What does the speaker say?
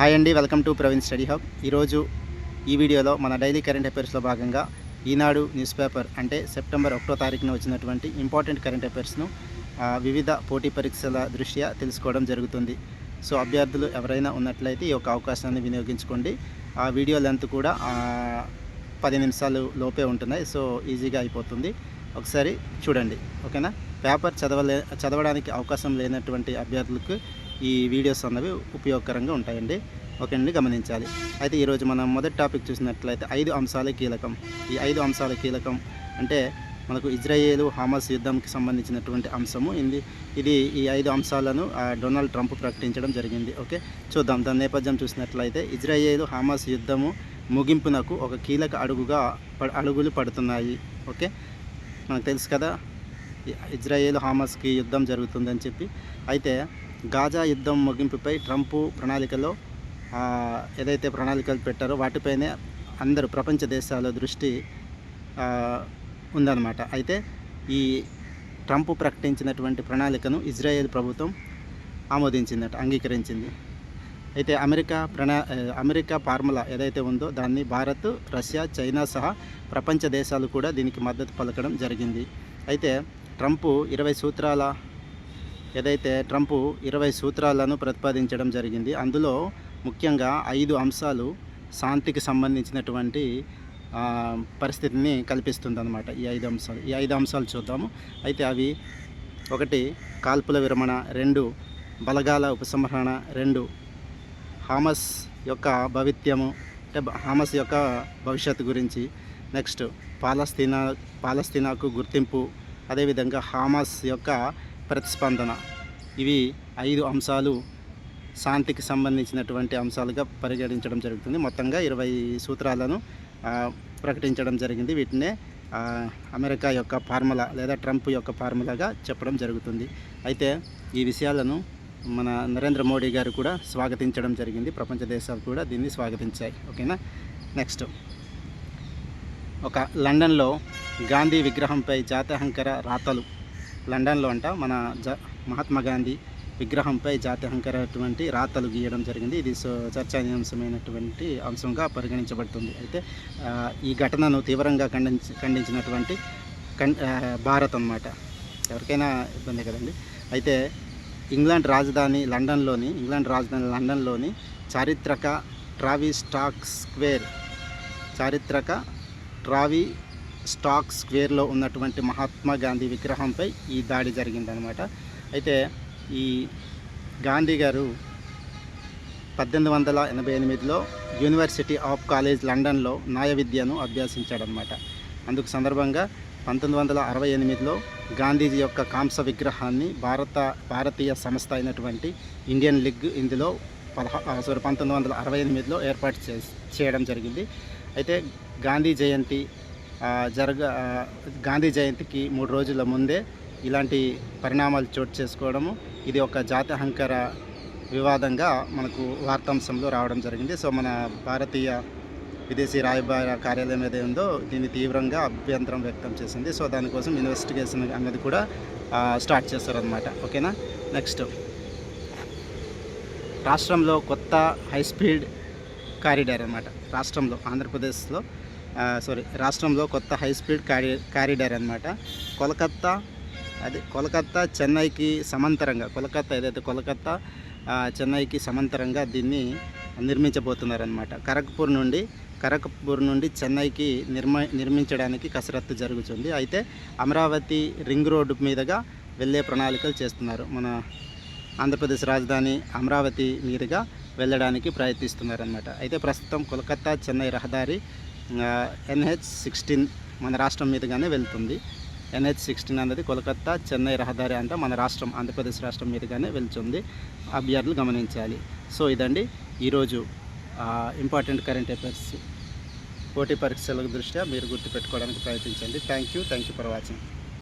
Hi అండి welcome to Praveen study hub ఈరోజు ఈ వీడియోలో మన డైలీ కరెంట్ అఫైర్స్లో భాగంగా ఈనాడు న్యూస్ పేపర్ అంటే సెప్టెంబర్ ఒకటో తారీఖున వచ్చినటువంటి ఇంపార్టెంట్ కరెంట్ అఫైర్స్ను వివిధ పోటీ పరీక్షల దృష్ట్యా తెలుసుకోవడం జరుగుతుంది. సో అభ్యర్థులు ఎవరైనా ఉన్నట్లయితే ఈ యొక్క అవకాశాన్ని వినియోగించుకోండి. ఆ వీడియో లెంత్ కూడా పది నిమిషాలు లోపే ఉంటున్నాయి. సో ఈజీగా అయిపోతుంది. ఒకసారి చూడండి. ఓకేనా? పేపర్ చదవలే చదవడానికి అవకాశం లేనటువంటి అభ్యర్థులకు ఈ వీడియోస్ అన్నవి ఉపయోగకరంగా ఉంటాయండి. ఓకే అండి గమనించాలి. అయితే ఈరోజు మనం మొదటి టాపిక్ చూసినట్లయితే ఐదు అంశాలే కీలకం. ఈ ఐదు అంశాల కీలకం అంటే మనకు ఇజ్రాయేలు హామస్ యుద్ధంకి సంబంధించినటువంటి అంశము. ఇది ఇది ఈ ఐదు అంశాలను ఆ, డొనాల్డ్ ట్రంప్ ప్రకటించడం జరిగింది. ఓకే చూద్దాం. దాని నేపథ్యం చూసినట్లయితే ఇజ్రాయేలు హామస్ యుద్ధము ముగింపునకు ఒక కీలక అడుగుగా అడుగులు పడుతున్నాయి. ఓకే మనకు తెలుసు కదా ఇజ్రాయేలు ఇజ్రాయేల్ హామస్కి యుద్ధం జరుగుతుందని చెప్పి. అయితే గాజా యుద్ధం ముగింపుపై ట్రంప్ ప్రణాళికలో ఏదైతే ప్రణాళికలు పెట్టారో వాటిపైనే అందరూ ప్రపంచ దేశాల దృష్టి ఉందన్నమాట. అయితే ఈ ట్రంప్ ప్రకటించినటువంటి ప్రణాళికను ఇజ్రాయెల్ ప్రభుత్వం ఆమోదించిందట అంగీకరించింది. అయితే అమెరికా ప్రణా అమెరికా ఫార్ములా ఏదైతే ఉందో దాన్ని భారత్ రష్యా చైనా సహా ప్రపంచ దేశాలు కూడా దీనికి మద్దతు పలకడం జరిగింది. అయితే ట్రంప్ ఇరవై సూత్రాల ఏదైతే ట్రంప్ ఇరవై సూత్రాలను ప్రతిపాదించడం జరిగింది అందులో ముఖ్యంగా ఐదు అంశాలు శాంతికి సంబంధించినటువంటి పరిస్థితిని కల్పిస్తుందన్నమాట ఈ ఐదు అంశాలు. ఈ ఐదు అంశాలు చూద్దాము. అయితే అవి ఒకటి కాల్పుల విరమణ రెండు బలగాల ఉపసంహరణ రెండు హామస్ యొక్క భవిత్యము అంటే హామస్ యొక్క భవిష్యత్తు గురించి. నెక్స్ట్ పాలస్తీనా పాలస్తీనాకు గుర్తింపు అదేవిధంగా హామస్ యొక్క ప్రతిస్పందన. ఇవి ఐదు అంశాలు శాంతికి సంబంధించినటువంటి అంశాలుగా పరిగణించడం జరుగుతుంది. మొత్తంగా ఇరవై సూత్రాలను ప్రకటించడం జరిగింది. వీటినే అమెరికా యొక్క ఫార్ములా లేదా ట్రంప్ యొక్క ఫార్ములాగా చెప్పడం జరుగుతుంది. అయితే ఈ విషయాలను మన నరేంద్ర మోడీ గారు కూడా స్వాగతించడం జరిగింది. ప్రపంచ దేశాలు కూడా దీన్ని స్వాగతించాయి. ఓకేనా? నెక్స్ట్. ఒక లండన్లో గాంధీ విగ్రహంపై జాతహంకర రాతలు లండన్లో అంట. మన జ మహాత్మా గాంధీ విగ్రహంపై జాత్యహంకరటువంటి రాతలు గీయడం జరిగింది. ఇది సో చర్చానీయాంశమైనటువంటి అంశంగా పరిగణించబడుతుంది. అయితే ఈ ఘటనను తీవ్రంగా ఖండించి ఖండించినటువంటి భారత్ అన్నమాట. ఎవరికైనా ఇబ్బంది కదండి. అయితే ఇంగ్లాండ్ రాజధాని లండన్లోని ఇంగ్లాండ్ రాజధాని లండన్లోని చారిత్రక ట్రావీ స్టాక్ స్క్వేర్ చారిత్రక ట్రావీ స్టాక్ స్క్వేర్లో ఉన్నటువంటి మహాత్మా గాంధీ విగ్రహంపై ఈ దాడి జరిగిందనమాట అయితే ఈ గాంధీ గారు పద్దెనిమిది వందల ఎనభై ఎనిమిదిలో యూనివర్సిటీ ఆఫ్ కాలేజ్ లండన్లో న్యాయ విద్యను అభ్యసించాడనమాట అందుకు సందర్భంగా పంతొమ్మిది వందల అరవై ఎనిమిదిలో గాంధీజీ యొక్క కాంస విగ్రహాన్ని భారత భారతీయ సంస్థ అయినటువంటి ఇండియన్ లీగ్ ఇందులో పదహా సారీ పంతొమ్మిది వందల అరవై ఎనిమిదిలో ఏర్పాటు చే చేయడం జరిగింది. అయితే గాంధీ జయంతి జరగ గాంధీ జయంతికి మూడు రోజుల ముందే ఇలాంటి పరిణామాలు చోటు చేసుకోవడము ఇది ఒక జాతహంకర వివాదంగా మనకు వార్తాంశంలో రావడం జరిగింది. సో మన భారతీయ విదేశీ రాయబార కార్యాలయం ఏదైందో ఉందో దీన్ని తీవ్రంగా అభ్యంతరం వ్యక్తం చేసింది. సో దానికోసం ఇన్వెస్టిగేషన్ అనేది కూడా స్టార్ట్ చేస్తారనమాట ఓకేనా? నెక్స్ట్. రాష్ట్రంలో కొత్త హై స్పీడ్ కారిడార్ అనమాట రాష్ట్రంలో ఆంధ్రప్రదేశ్లో సారీ రాష్ట్రంలో కొత్త హై స్పీడ్ కారి కారిడార్ అనమాట కోలకత్తా అది కోలకత్తా చెన్నైకి సమాంతరంగా కోలకత్తా ఏదైతే కోలకత్తా చెన్నైకి సమాంతరంగా దీన్ని నిర్మించబోతున్నారనమాట కరక్పూర్ నుండి కరక్పూర్ నుండి చెన్నైకి నిర్మ నిర్మించడానికి కసరత్తు జరుగుతుంది. అయితే అమరావతి రింగ్ రోడ్డు మీదుగా వెళ్ళే ప్రణాళికలు చేస్తున్నారు. మన ఆంధ్రప్రదేశ్ రాజధాని అమరావతి మీదుగా వెళ్ళడానికి ప్రయత్నిస్తున్నారనమాట అయితే ప్రస్తుతం కోలకత్తా చెన్నై రహదారి ఎన్హెచ్ సిక్స్టీన్ మన రాష్ట్రం మీదుగానే వెళ్తుంది. ఎన్హెచ్ సిక్స్టీన్ అనేది కోలకత్తా చెన్నై రహదారి అంతా మన రాష్ట్రం ఆంధ్రప్రదేశ్ రాష్ట్రం మీదుగానే వెళ్తుంది. అభ్యర్థులు గమనించాలి. సో ఇదండి ఈరోజు ఇంపార్టెంట్ కరెంట్ అఫైర్స్ పోటీ పరీక్షల దృష్ట్యా మీరు గుర్తుపెట్టుకోవడానికి ప్రయత్నించండి. Thank you. Thank you for watching.